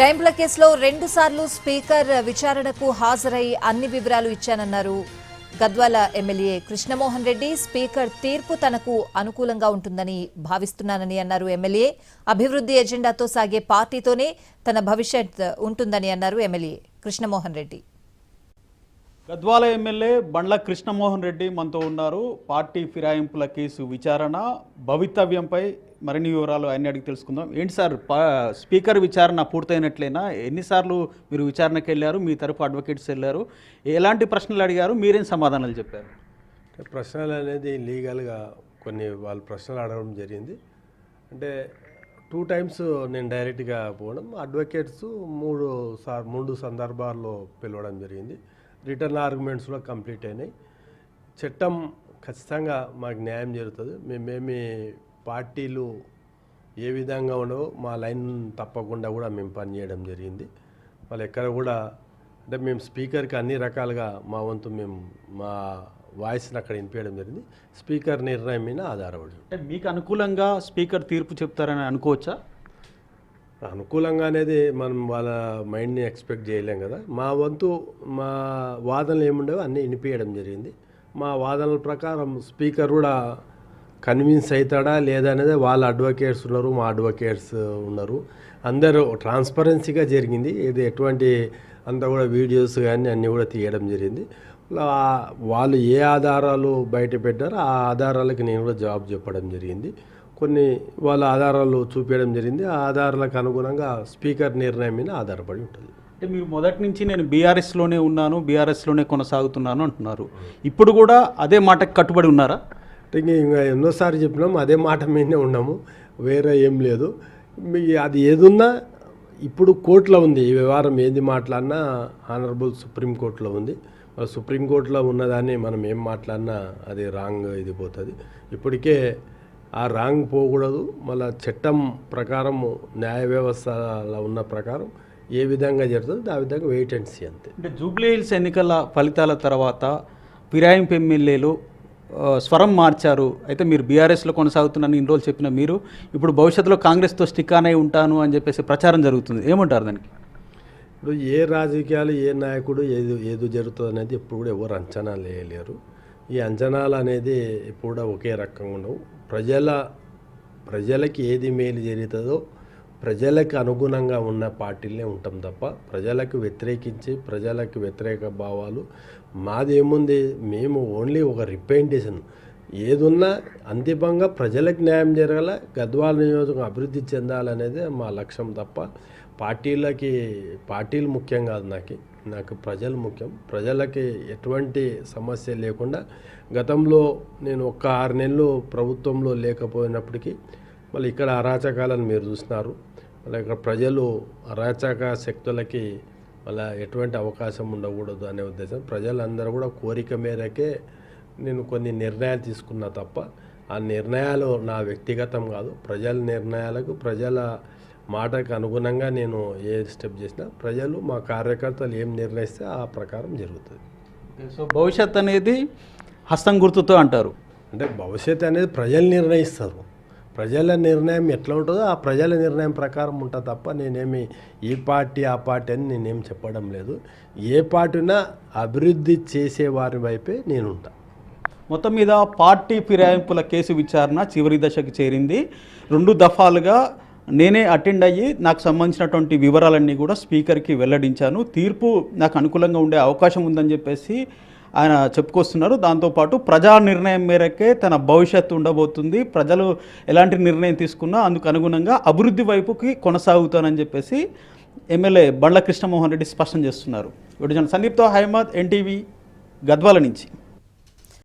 రైంపుల కేసులో రెండు సార్లు స్పీకర్ విచారణకు హాజరై అన్ని వివరాలు ఇచ్చానన్నారు. గద్వాల ఎమ్మెల్యే కృష్ణమోహన్ రెడ్డి స్పీకర్ తీర్పు తనకు అనుకూలంగా ఉంటుందని భావిస్తున్నానని అన్నారు ఎమ్మెల్యే. అభివృద్ధి ఎజెండాతో సాగే పార్టీతోనే తన భవిష్యత్ ఉంటుందని అన్నారు ఎమ్మెల్యే కృష్ణమోహన్ రెడ్డి. గద్వాల ఎమ్మెల్యే బండ్ల కృష్ణమోహన్ రెడ్డి మనతో ఉన్నారు. పార్టీ ఫిరాయింపుల కేసు విచారణ భవితవ్యంపై మరిన్ని వివరాలు అన్ని అడిగి తెలుసుకుందాం. ఏంటి సార్ స్పీకర్ విచారణ పూర్తయినట్లేనా? ఎన్నిసార్లు మీరు విచారణకు వెళ్ళారు? మీ తరపు అడ్వకేట్స్ వెళ్ళారు? ఎలాంటి ప్రశ్నలు అడిగారు? మీరేం సమాధానాలు చెప్పారు? ప్రశ్నలు అనేది లీగల్గా కొన్ని వాళ్ళు ప్రశ్నలు అడగడం జరిగింది. అంటే టూ టైమ్స్ నేను డైరెక్ట్గా పోవడం అడ్వకేట్స్ మూడు సార్ మూడు సందర్భాల్లో పిలవడం జరిగింది. రిటర్న్ ఆర్గ్యుమెంట్స్లో కంప్లీట్ అయినాయి. చట్టం ఖచ్చితంగా మాకు న్యాయం జరుగుతుంది. మేమేమి పార్టీలు ఏ విధంగా ఉండవో మా లైన్ తప్పకుండా కూడా మేము పనిచేయడం జరిగింది. వాళ్ళు ఎక్కడ కూడా అంటే మేము స్పీకర్కి అన్ని రకాలుగా మా వంతు మేము మా వాయిస్ని అక్కడ వినిపించడం జరిగింది. స్పీకర్ నిర్ణయం మీద ఆధారపడి అంటే మీకు అనుకూలంగా స్పీకర్ తీర్పు చెప్తారని అనుకోవచ్చా? అనుకూలంగా అనేది మనం వాళ్ళ మైండ్ని ఎక్స్పెక్ట్ చేయలేం కదా. మా వంతు మా వాదనలు ఏముండేవో అన్నీ వినిపించడం జరిగింది. మా వాదనల ప్రకారం స్పీకర్ కూడా కన్విన్స్ అవుతాడా లేదా అనేది వాళ్ళ అడ్వకేట్స్ ఉన్నారు మా అడ్వకేట్స్ ఉన్నారు. అందరూ ట్రాన్స్పరెన్సీగా జరిగింది. ఇది ఎటువంటి అంతా కూడా వీడియోస్ కానీ అన్నీ కూడా తీయడం జరిగింది. వాళ్ళు ఏ ఆధారాలు బయట పెట్టారో ఆ ఆధారాలకి నేను కూడా జవాబు చెప్పడం జరిగింది. కొన్ని వాళ్ళ ఆధారాలు చూపించడం జరిగింది. ఆ ఆధారాలకు అనుగుణంగా స్పీకర్ నిర్ణయం మీద ఆధారపడి ఉంటుంది. అంటే మీరు మొదటి నుంచి నేను బీఆర్ఎస్లోనే ఉన్నాను బీఆర్ఎస్లోనే కొనసాగుతున్నాను అంటున్నారు. ఇప్పుడు కూడా అదే మాటకి కట్టుబడి ఉన్నారా? అంటే ఇంక ఇంకా ఎన్నోసారి చెప్పినాము అదే మాట మీదనే ఉన్నాము. వేరే ఏం లేదు. మీ అది ఏదున్నా ఇప్పుడు కోర్టులో ఉంది. ఈ వ్యవహారం ఏది మాట్లాడినా ఆనరబుల్ సుప్రీంకోర్టులో ఉంది. మరి సుప్రీంకోర్టులో ఉన్నదాన్ని మనం ఏం మాట్లాడినా అది రాంగ్ ఇది పోతుంది. ఇప్పటికే ఆ రాంగ్ పోకూడదు. మళ్ళీ చట్టం ప్రకారం న్యాయ వ్యవస్థలో ఉన్న ప్రకారం ఏ విధంగా జరుగుతుంది ఆ విధంగా వెయిట్ అండ్ సీ అంతే. అంటే జూబ్లీ హిల్స్ ఎన్నికల ఫలితాల తర్వాత ఫిరాయింపు ఎమ్మెల్యేలు స్వరం మార్చారు. అయితే మీరు బీఆర్ఎస్లో కొనసాగుతున్నాను ఇన్ని రోజులు చెప్పిన మీరు. ఇప్పుడు భవిష్యత్తులో కాంగ్రెస్తో స్టిక్ ఆన్ అయి ఉంటాను అని చెప్పేసి ప్రచారం జరుగుతుంది. ఏమంటారు దానికి? ఇప్పుడు ఏ రాజకీయాలు ఏ నాయకుడు ఏది ఏది జరుగుతుంది అనేది ఎప్పుడు కూడా ఎవరు అంచనా వేయలేరు ఈ అంచనాలు అనేది ఎప్పుడు కూడా ఒకే రకంగా ఉండవు. ప్రజల ప్రజలకి ఏది మేలు జరుగుతుందో ప్రజలకు అనుగుణంగా ఉన్న పార్టీలే ఉంటాం తప్ప ప్రజలకు వ్యతిరేకించి ప్రజలకు వ్యతిరేక భావాలు మాదేముంది? మేము ఓన్లీ ఒక రిప్రజెంటేషన్ ఏదున్నా అంతిమంగా ప్రజలకు న్యాయం జరగాల గద్వాల నియోజకం అభివృద్ధి చెందాలనేదే మా లక్ష్యం తప్ప పార్టీలకి పార్టీలు ముఖ్యం కాదు నాకు. నాకు ప్రజలు ముఖ్యం. ప్రజలకి ఎటువంటి సమస్య లేకుండా గతంలో నేను ఒక్క ఆరు నెలలు ప్రభుత్వంలో లేకపోయినప్పటికీ మళ్ళీ ఇక్కడ అరాచకాలను మీరు చూసినారు మళ్ళీ ఇక్కడ ప్రజలు అరాచక శక్తులకి మళ్ళీ ఎటువంటి అవకాశం ఉండకూడదు అనే ఉద్దేశం. ప్రజలందరూ కూడా కోరిక మేరకే నేను కొన్ని నిర్ణయాలు తీసుకున్నా తప్ప ఆ నిర్ణయాలు నా వ్యక్తిగతం కాదు. ప్రజల నిర్ణయాలకు ప్రజల మాటకు అనుగుణంగా నేను ఏ స్టెప్ చేసినా ప్రజలు మా కార్యకర్తలు ఏం నిర్ణయిస్తే ఆ ప్రకారం జరుగుతుంది. సో భవిష్యత్ అనేది హస్తం గుర్తుతో అంటారు. అంటే భవిష్యత్తు అనేది ప్రజలు నిర్ణయిస్తారు. ప్రజల నిర్ణయం ఎట్లా ఉంటుందో ఆ ప్రజల నిర్ణయం ప్రకారం ఉంటుంది తప్ప నేనేమి ఈ పార్టీ ఆ పార్టీ అని నేనేం చెప్పడం లేదు. ఏ పార్టీనా అభివృద్ధి చేసే వారి వైపే నేను ఉంటా. మొత్తం మీద పార్టీ ఫిరాయింపుల కేసు విచారణ చివరి దశకు చేరింది. రెండు దఫాలుగా నేనే అటెండ్ అయ్యి నాకు సంబంధించినటువంటి వివరాలన్నీ కూడా స్పీకర్కి వెల్లడించాను. తీర్పు నాకు అనుకూలంగా ఉండే అవకాశం ఉందని చెప్పేసి ఆయన చెప్పుకొస్తున్నారు. దాంతోపాటు ప్రజా నిర్ణయం మేరకే తన భవిష్యత్తు ఉండబోతుంది. ప్రజలు ఎలాంటి నిర్ణయం తీసుకున్నా అందుకు అనుగుణంగా అభివృద్ధి వైపుకి కొనసాగుతానని చెప్పేసి ఎమ్మెల్యే బండ్ల కృష్ణమోహన్ రెడ్డి స్పష్టం చేస్తున్నారు. విడుజన సందీప్తో హైమద్ ఎన్టీవీ గద్వాల నుంచి.